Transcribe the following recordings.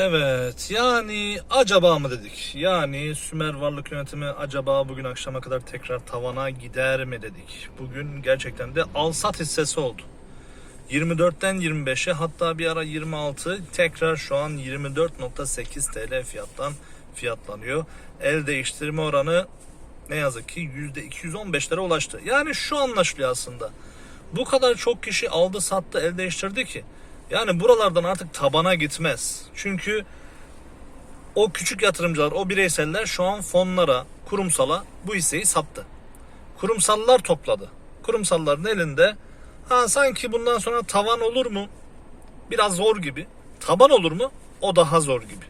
Evet yani acaba mı dedik? Yani Sümer Varlık Yönetimi acaba bugün akşama kadar tekrar tavana gider mi dedik? Bugün gerçekten de alsat hissesi oldu. 24'ten 25'e hatta bir ara 26 tekrar şu an 24.8 TL fiyattan fiyatlanıyor. El değiştirme oranı ne yazık ki %215'lere ulaştı. Yani şu anlaşılıyor aslında. Bu kadar çok kişi aldı sattı el değiştirdi ki. Yani buralardan artık tabana gitmez. Çünkü o küçük yatırımcılar, o bireyseller şu an fonlara, kurumsala bu hisseyi sattı. Kurumsallar topladı. Kurumsalların elinde ha sanki bundan sonra tavan olur mu? Biraz zor gibi. Taban olur mu? O daha zor gibi.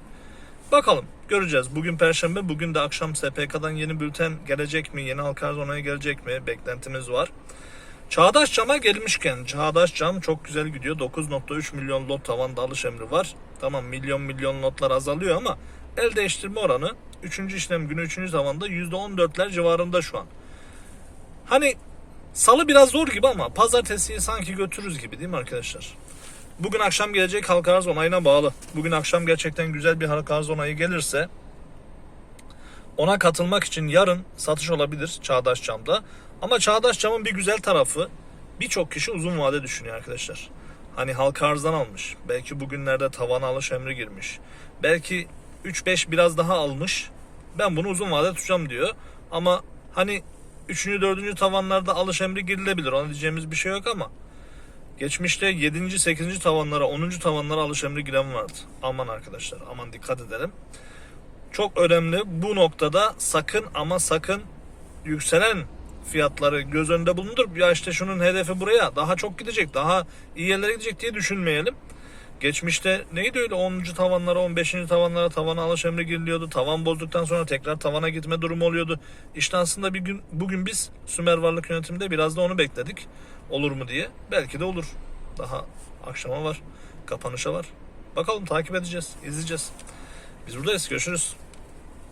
Bakalım göreceğiz. Bugün Perşembe, bugün de akşam SPK'dan yeni bülten gelecek mi? Yeni halka arz onaya gelecek mi? Beklentimiz var. Çağdaş Cam'a gelmişken Çağdaş Cam çok güzel gidiyor. 9.3 milyon lot tavanda alış emri var. Tamam milyon milyon lotlar azalıyor ama el değiştirme oranı 3. işlem günü 3. tavanda %14'ler civarında şu an. Hani salı biraz zor gibi ama pazartesiyi sanki götürürüz gibi değil mi arkadaşlar? Bugün akşam gelecek halka arz onayına bağlı. Bugün akşam gerçekten güzel bir halka arz onayı gelirse ona katılmak için yarın satış olabilir Çağdaş Cam'da. Ama Çağdaş Cam'ın bir güzel tarafı birçok kişi uzun vade düşünüyor arkadaşlar. Hani halka arzdan almış. Belki bugünlerde tavana alış emri girmiş. Belki 3-5 biraz daha almış. Ben bunu uzun vade tutacağım diyor. Ama hani 3. 4. tavanlarda alış emri girilebilir. Ona diyeceğimiz bir şey yok ama Geçmişte 7. 8. tavanlara 10. tavanlara alış emri giren vardı. Aman arkadaşlar aman dikkat edelim. Çok önemli bu noktada sakın ama sakın yükselen fiyatları göz önünde bulundur. Ya işte şunun hedefi buraya daha çok gidecek daha iyi yerlere gidecek diye düşünmeyelim. Geçmişte neydi öyle 10. tavanlara 15. tavanlara tavana alış emri giriliyordu. Tavan bozduktan sonra tekrar tavana gitme durumu oluyordu. İşte aslında bir gün bugün biz Sümer Varlık Yönetiminde biraz da onu bekledik. Olur mu diye. Belki de olur. Daha akşama var. Kapanışa var. Bakalım takip edeceğiz. izleyeceğiz. Biz buradayız. Görüşürüz.